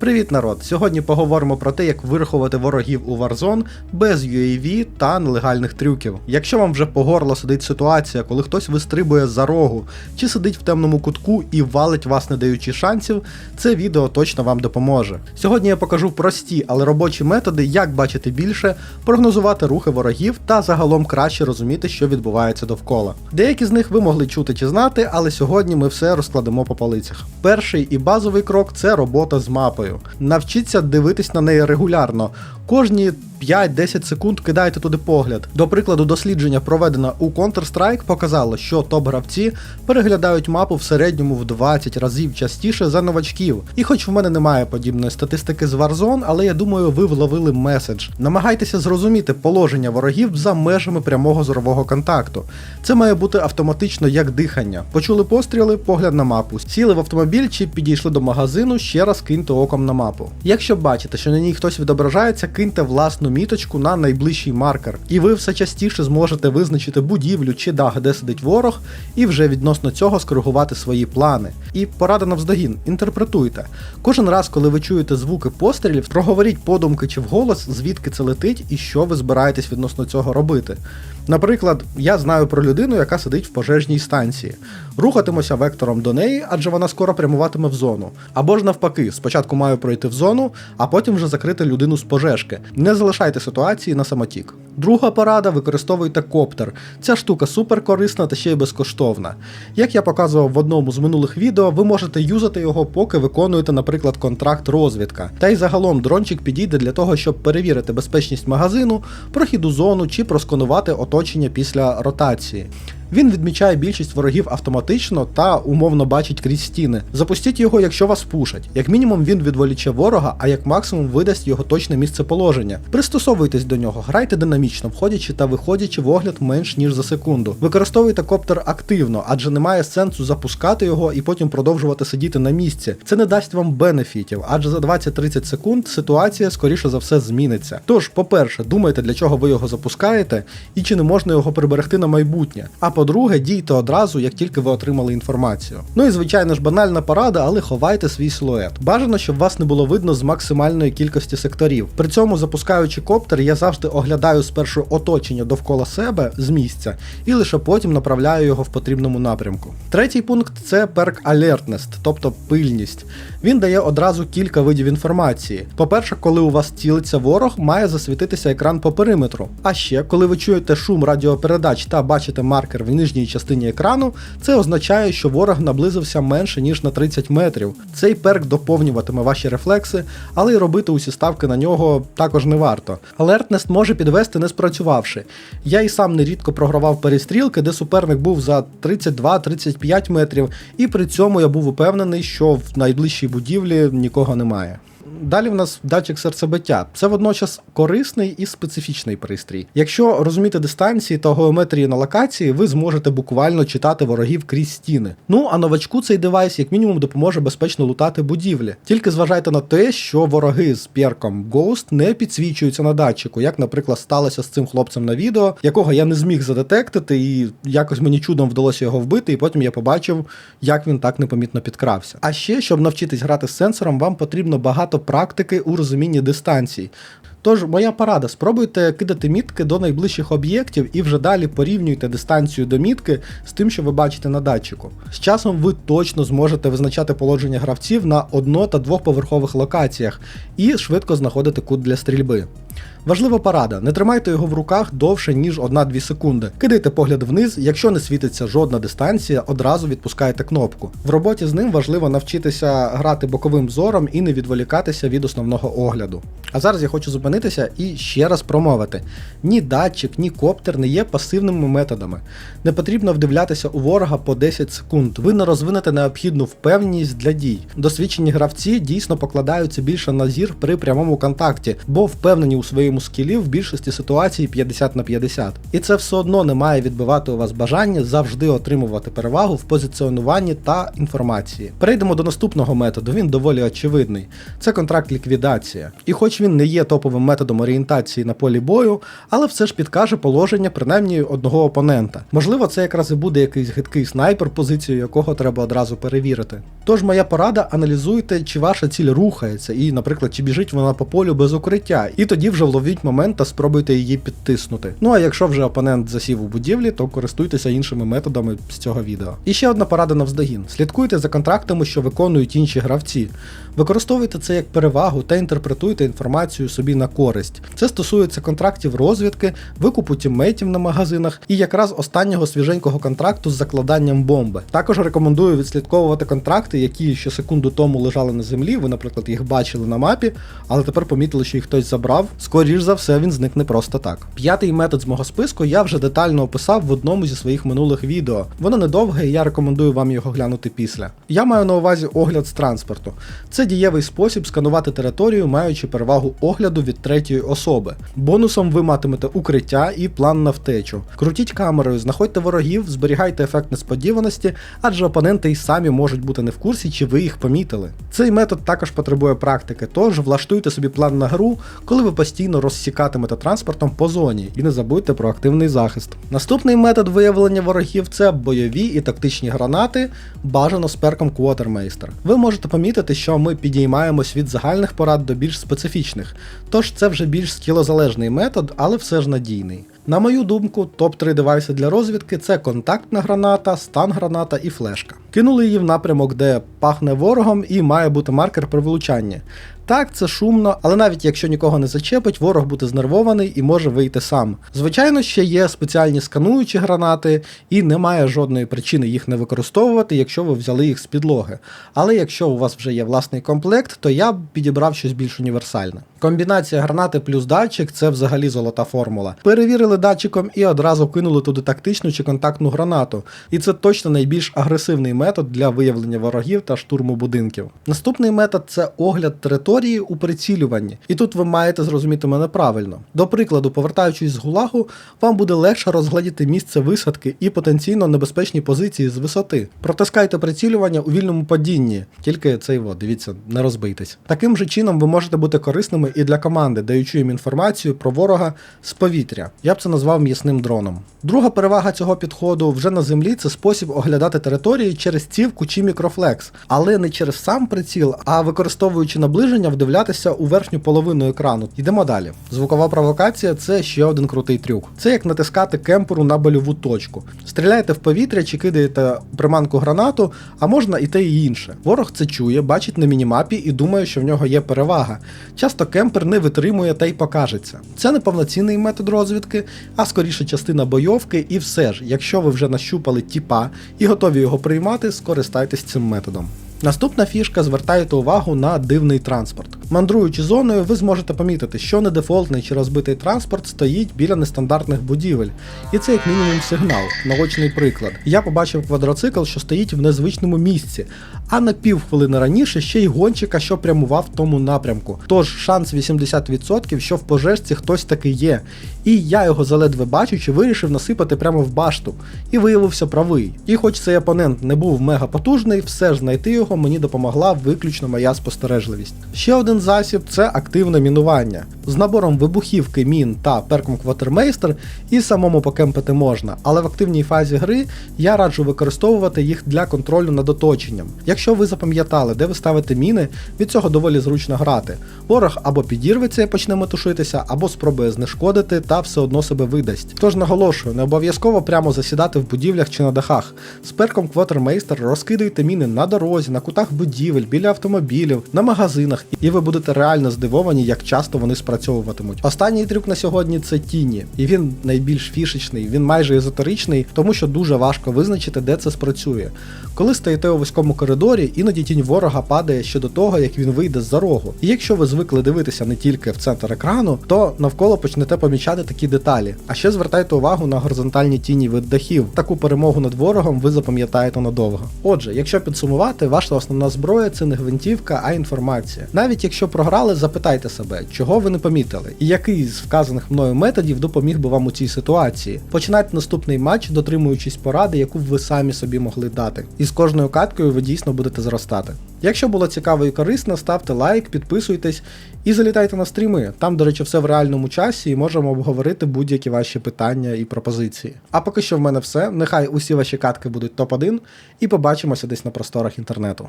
Привіт, народ! Сьогодні поговоримо про те, як вирахувати ворогів у Warzone без UAV та нелегальних трюків. Якщо вам вже по горло сидить ситуація, коли хтось вистрибує за рогу чи сидить в темному кутку і валить вас, не даючи шансів, це відео точно вам допоможе. Сьогодні я покажу прості, але робочі методи, як бачити більше, прогнозувати рухи ворогів та загалом краще розуміти, що відбувається довкола. Деякі з них ви могли чути чи знати, але сьогодні ми все розкладемо по полицях. Перший і базовий крок це робота з мапою. Навчіться дивитись на неї регулярно. Кожні 5-10 секунд кидайте туди погляд. До прикладу, дослідження, проведене у Counter-Strike, показало, що топ-гравці переглядають мапу в середньому в 20 разів частіше за новачків. І хоч в мене немає подібної статистики з Warzone, але я думаю, ви вловили меседж. Намагайтеся зрозуміти положення ворогів за межами прямого зорового контакту. Це має бути автоматично як дихання. Почули постріли, погляд на мапу. Сіли в автомобіль чи підійшли до магазину, ще раз киньте оком на мапу. Якщо бачите, що на ній хтось відображається, киньте власну міточку на найближчий маркер, і ви все частіше зможете визначити будівлю чи дах, де сидить ворог, і вже відносно цього скоригувати свої плани. І порада навздогін, інтерпретуйте. Кожен раз, коли ви чуєте звуки пострілів, проговоріть подумки чи вголос, звідки це летить і що ви збираєтесь відносно цього робити. Наприклад, я знаю про людину, яка сидить в пожежній станції. Рухатимуся вектором до неї, адже вона скоро прямуватиме в зону. Або ж навпаки, спочатку маю пройти в зону, а потім вже закрити людину з пожежки. Не залишайте ситуації на самотік. Друга порада використовуйте коптер. Ця штука супер корисна та ще й безкоштовна. Як я показував в одному з минулих відео, ви можете юзати його, поки виконуєте, наприклад, контракт розвідка. Та й загалом дрончик підійде для того, щоб перевірити безпечність магазину, прохід у зону чи просканувати оточення після ротації. Він відмічає більшість ворогів автоматично та умовно бачить крізь стіни. Запустіть його, якщо вас пушать. Як мінімум він відволіче ворога, а як максимум видасть його точне місце положення. Пристосовуйтесь до нього, грайте динамічно, входячи та виходячи в огляд менш ніж за секунду. Використовуйте коптер активно, адже немає сенсу запускати його і потім продовжувати сидіти на місці. Це не дасть вам бенефітів, адже за 20-30 секунд ситуація скоріше за все зміниться. Тож, по-перше, думайте, для чого ви його запускаєте і чи не можна його приберегти на майбутнє. А по-друге, дійте одразу, як тільки ви отримали інформацію. Ну і звичайно ж банальна порада, але ховайте свій силует. Бажано, щоб вас не було видно з максимальної кількості секторів. При цьому, запускаючи коптер, я завжди оглядаю спершу оточення довкола себе з місця і лише потім направляю його в потрібному напрямку. Третій пункт це перк Alertness, тобто пильність. Він дає одразу кілька видів інформації. По-перше, коли у вас цілиться ворог, має засвітитися екран по периметру. А ще, коли ви чуєте шум радіопередач та бачите маркер в нижній частині екрану, це означає, що ворог наблизився менше ніж на 30 метрів. Цей перк доповнюватиме ваші рефлекси, але й робити усі ставки на нього також не варто. Алертнест може підвести не спрацювавши. Я і сам нерідко програвав перестрілки, де суперник був за 32-35 метрів, і при цьому я був упевнений, що в найближчій будівлі нікого немає. Далі в нас датчик серцебиття. Це водночас корисний і специфічний пристрій. Якщо розуміти дистанції та геометрії на локації, ви зможете буквально читати ворогів крізь стіни. Ну а новачку цей девайс як мінімум допоможе безпечно лутати будівлі. Тільки зважайте на те, що вороги з перком Ghost не підсвічуються на датчику, як, наприклад, сталося з цим хлопцем на відео, якого я не зміг задетектити, і якось мені чудом вдалося його вбити, і потім я побачив, як він так непомітно підкрався. А ще, щоб навчитись грати з сенсором, вам потрібно багато практики у розумінні дистанцій. Тож, моя порада, спробуйте кидати мітки до найближчих об'єктів і вже далі порівнюйте дистанцію до мітки з тим, що ви бачите на датчику. З часом ви точно зможете визначати положення гравців на одно- та двохповерхових локаціях і швидко знаходити кут для стрільби. Важлива порада: не тримайте його в руках довше, ніж 1-2 секунди. Кидайте погляд вниз, якщо не світиться жодна дистанція, одразу відпускайте кнопку. В роботі з ним важливо навчитися грати боковим зором і не відволікатися від основного огляду. А зараз я хочу зупинитися і ще раз промовити: ні датчик, ні коптер не є пасивними методами. Не потрібно вдивлятися у ворога по 10 секунд. Ви не розвинете необхідну впевненість для дій. Досвідчені гравці дійсно покладаються більше на зір при прямому контакті, бо впевнені у своїй йому скілів в більшості ситуацій 50 на 50. І це все одно не має відбивати у вас бажання завжди отримувати перевагу в позиціонуванні та інформації. Перейдемо до наступного методу, він доволі очевидний. Це контракт ліквідація. І хоч він не є топовим методом орієнтації на полі бою, але все ж підкаже положення принаймні одного опонента. Можливо, це якраз і буде якийсь гидкий снайпер, позицію якого треба одразу перевірити. Тож моя порада, аналізуйте, чи ваша ціль рухається, і, наприклад, чи біжить вона по полю без укриття, і тоді вже вловіть момент та спробуйте її підтиснути. Ну а якщо вже опонент засів у будівлі, то користуйтеся іншими методами з цього відео. І ще одна порада навздогін: слідкуйте за контрактами, що виконують інші гравці. Використовуйте це як перевагу та інтерпретуйте інформацію собі на користь. Це стосується контрактів розвідки, викупу тіммейтів на магазинах і якраз останнього свіженького контракту з закладанням бомби. Також рекомендую відслідковувати контракти, які ще секунду тому лежали на землі. Ви, наприклад, їх бачили на мапі, але тепер помітили, що їх хтось забрав. Скоріш за все, він зникне просто так. П'ятий метод з мого списку я вже детально описав в одному зі своїх минулих відео. Воно недовге, і я рекомендую вам його глянути після. Я маю на увазі огляд з транспорту. Це дієвий спосіб сканувати територію, маючи перевагу огляду від третьої особи. Бонусом ви матимете укриття і план на втечу. Крутіть камерою, знаходьте ворогів, зберігайте ефект несподіваності, адже опоненти й самі можуть бути не в курсі, чи ви їх помітили. Цей метод також потребує практики, тож влаштуйте собі план на гру, коли ви постійно розсікатимете транспортом по зоні, і не забудьте про активний захист. Наступний метод виявлення ворогів це бойові і тактичні гранати, бажано з перком Quartermaster. Ви можете помітити, що ми підіймаємось від загальних порад до більш специфічних, тож це вже більш скілозалежний метод, але все ж надійний. На мою думку, топ-3 девайси для розвідки це контактна граната, стан граната і флешка. Кинули її в напрямок, де пахне ворогом і має бути маркер при влучанні. Так, це шумно, але навіть якщо нікого не зачепить, ворог буде знервований і може вийти сам. Звичайно, ще є спеціальні скануючі гранати, і немає жодної причини їх не використовувати, якщо ви взяли їх з підлоги. Але якщо у вас вже є власний комплект, то я б підібрав щось більш універсальне. Комбінація гранати плюс датчик це взагалі золота формула. Перевірили датчиком і одразу кинули туди тактичну чи контактну гранату. І це точно найбільш агресивний метод для виявлення ворогів та штурму будинків. Наступний метод це огляд території у прицілюванні. І тут ви маєте зрозуміти мене правильно. До прикладу, повертаючись з гулагу, вам буде легше розглядіти місце висадки і потенційно небезпечні позиції з висоти. Протискайте прицілювання у вільному падінні, тільки цей вот, дивіться, не розбийтесь. Таким же чином ви можете бути корисними і для команди, даючи їм інформацію про ворога з повітря. Я б це назвав м'ясним дроном. Друга перевага цього підходу вже на землі це спосіб оглядати території через цівку чи мікрофлекс, але не через сам приціл, а використовуючи наближення, вдивлятися у верхню половину екрану. Йдемо далі. Звукова провокація це ще один крутий трюк. Це як натискати кемперу на больову точку. Стріляєте в повітря чи кидаєте приманку гранату, а можна і те і інше. Ворог це чує, бачить на мінімапі і думає, що в нього є перевага. Часто кемпер не витримує та й покажеться. Це не повноцінний метод розвідки, а скоріше частина бойовки, і все ж, якщо ви вже нащупали тіпа і готові його приймати, скористайтесь цим методом. Наступна фішка звертайте увагу на дивний транспорт. Мандруючи зоною, ви зможете помітити, що не дефолтний чи розбитий транспорт стоїть біля нестандартних будівель. І це як мінімум сигнал, наочний приклад. Я побачив квадроцикл, що стоїть в незвичному місці, а на півхвилини раніше ще й гонщика, що прямував в тому напрямку. Тож шанс 80%, що в пожежці хтось таки є. І я його заледве бачучи, вирішив насипати прямо в башту. І виявився правий. І хоч цей опонент не був мега потужний, все ж знайти його мені допомогла виключно моя спостережливість. Ще один засіб це активне мінування. З набором вибухівки, мін та перком Квотермейстер і самому покемпити можна, але в активній фазі гри я раджу використовувати їх для контролю над оточенням. Якщо ви запам'ятали, де ви ставите міни, від цього доволі зручно грати. Ворог або підірветься і почне метушитися, або спробує знешкодити та все одно себе видасть. Тож наголошую, не обов'язково прямо засідати в будівлях чи на дахах. З перком Квотермейстер розкидуйте міни на дорозі, на кутах будівель, біля автомобілів, на магазинах, і ви будете реально здивовані, як часто вони спрацьовуватимуть. Останній трюк на сьогодні це тіні, і він найбільш фішечний, він майже езотеричний, тому що дуже важко визначити, де це спрацює. Коли стоїте у вузькому коридорі, іноді тінь ворога падає ще до того, як він вийде з-за рогу. І якщо ви звикли дивитися не тільки в центр екрану, то навколо почнете помічати такі деталі. А ще звертайте увагу на горизонтальні тіні від дахів. Таку перемогу над ворогом ви запам'ятаєте надовго. Отже, якщо підсумувати, ваш ваша основна зброя це не гвинтівка, а інформація. Навіть якщо програли, запитайте себе, чого ви не помітили, і який з вказаних мною методів допоміг би вам у цій ситуації. Починайте наступний матч, дотримуючись поради, яку б ви самі собі могли дати. І з кожною каткою ви дійсно будете зростати. Якщо було цікаво і корисно, ставте лайк, підписуйтесь і залітайте на стріми. Там, до речі, все в реальному часі і можемо обговорити будь-які ваші питання і пропозиції. А поки що в мене все. Нехай усі ваші катки будуть топ-1 і побачимося десь на просторах інтернету.